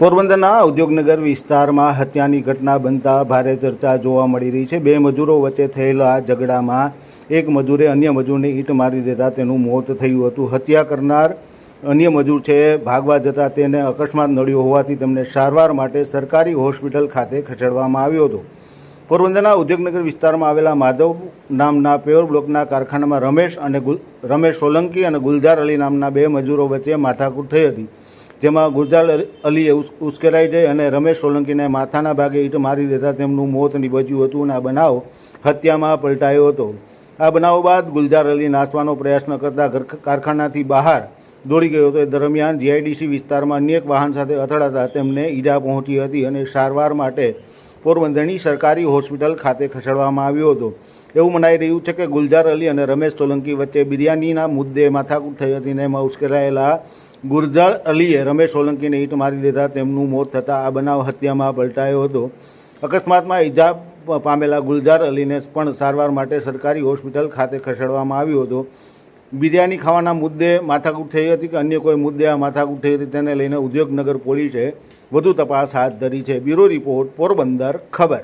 પોરબંદરના ઉદ્યોગનગર વિસ્તારમાં હત્યાની ઘટના બનતા ભારે ચર્ચા જોવા મળી રહી છે. બે મજૂરો વચ્ચે થયેલા ઝઘડામાં એક મજૂરે અન્ય મજૂરને ઈંટ મારી દેતા તેનું મોત થયું હતું. હત્યા કરનાર અન્ય મજૂર છે, ભાગવા જતાં તેને અકસ્માત નડ્યો હોવાથી તેમને સારવાર માટે સરકારી હોસ્પિટલ ખાતે ખસેડવામાં આવ્યો હતો. પોરબંદરના ઉદ્યોગનગર વિસ્તારમાં આવેલા માધવ નામના પ્યોર બ્લોકના કારખાનામાં રમેશ અને રમેશ સોલંકી અને ગુલઝાર અલી નામના બે મજૂરો વચ્ચે માથાકૂટ થઈ હતી. જેમાં ગુલજાર અલીએ ઉશ્કેરાઈ જઈ અને રમેશ સોલંકીને માથાના ભાગે ઈટ મારી દેતા તેમનું મોત નીપજ્યું હતું અને આ બનાવ હત્યામાં પલટાયો હતો. આ બનાવ બાદ ગુલજાર અલી નાસવાનો પ્રયાસ ન કરતા કારખાનાથી બહાર દોડી ગયો હતો. એ દરમિયાન જીઆઈડીસી વિસ્તારમાં અન્ય એક વાહન સાથે અથડાતા તેમને ઈજા પહોંચી હતી અને સારવાર માટે પોરબંદરની સરકારી હોસ્પિટલ ખાતે ખસેડવામાં આવ્યો હતો. એવું મનાઈ રહ્યું છે કે ગુલજાર અલી અને રમેશ સોલંકી વચ્ચે બિરયાનીના મુદ્દે માથાકૂટ થઈ હતી અને એમાં ઉશ્કેરાયેલા ગુરજાર અલીએ રમેશ સોલંકીને ઈંટ મારી દેતા તેમનું મોત થતાં આ બનાવ હત્યામાં પલટાયો હતો. અકસ્માતમાં ઈજા પામેલા ગુલજાર અલીને પણ સારવાર માટે સરકારી હોસ્પિટલ ખાતે ખસેડવામાં આવ્યો હતો. બિરયાની ખાવાના મુદ્દે માથાકૂટ થઈ હતી કે અન્ય કોઈ મુદ્દે આ માથાકૂટ થઈ હતી તેને લઈને ઉદ્યોગનગર પોલીસે વધુ તપાસ હાથ ધરી છે. બ્યુરો રિપોર્ટ પોરબંદર ખબર.